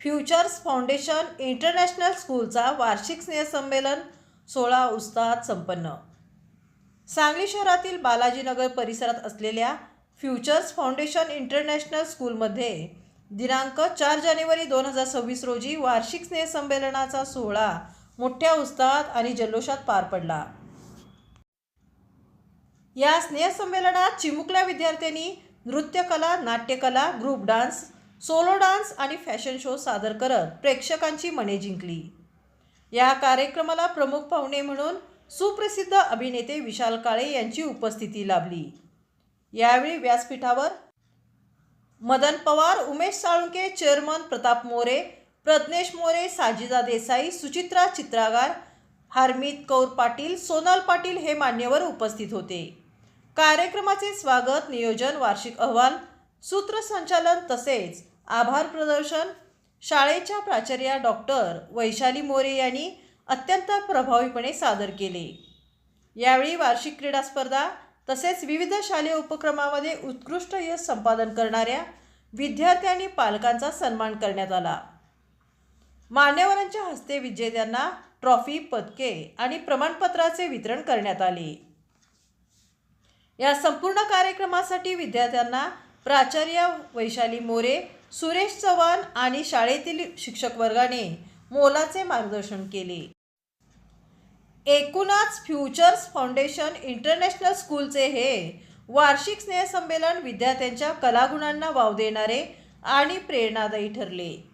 Futures foundation international स्कूलचा वार्षिक स्नेहसंमेलन सोळा उत्साहात संपन्न. सांगली शहरातील बालाजीनगर परिसरात असलेल्या फ्युचर्स फाउंडेशन इंटरनॅशनल स्कूलमध्ये दिनांक चार जानेवारी दोन हजार सव्वीस रोजी वार्षिक स्नेहसंमेलनाचा सोहळा मोठ्या उत्साहात आणि जल्लोषात पार पडला. या स्नेहसंमेलनात चिमुकल्या विद्यार्थ्यांनी नृत्यकला नाट्यकला ग्रुप डान्स सोलो डान्स आणि फॅशन शो सादर करत प्रेक्षकांची मने जिंकली. या कार्यक्रमाला प्रमुख पाहुणे म्हणून सुप्रसिद्ध अभिनेते विशाल काळे यांची उपस्थिती लाभली. यावेळी व्यासपीठावर मदन पवार उमेश साळुंके चेअरमन प्रताप मोरे प्रज्ञेश मोरे साजिदा देसाई सुचित्रा चित्रागार हरमीत कौर पाटील सोनल पाटील हे मान्यवर उपस्थित होते. कार्यक्रमाचे स्वागत नियोजन वार्षिक अहवाल सूत्रसंचालन तसेच आभार प्रदर्शन. शाळेच्या प्राचार्या डॉक्टर वैशाली मोरे यांनी अत्यंत प्रभावीपणे सादर केले. यावेळी वार्षिक क्रीडा स्पर्धा तसेच विविध शालेय उपक्रमामध्ये उत्कृष्ट यश संपादन करणाऱ्या विद्यार्थी आणि पालकांचा सन्मान करण्यात आला. मान्यवरांच्या हस्ते विजेत्यांना ट्रॉफी पदके आणि प्रमाणपत्राचे वितरण करण्यात आले. या संपूर्ण कार्यक्रमासाठी विद्यार्थ्यांना प्राचार्य वैशाली मोरे सुरेश चव्हाण आणि शाळेतील शिक्षक वर्गाने मोलाचे मार्गदर्शन केले. एकूणच फ्युचर्स फाउंडेशन इंटरनॅशनल स्कूलचे हे वार्षिक स्नेहसंमेलन विद्यार्थ्यांच्या कलागुणांना वाव देणारे आणि प्रेरणादायी ठरले.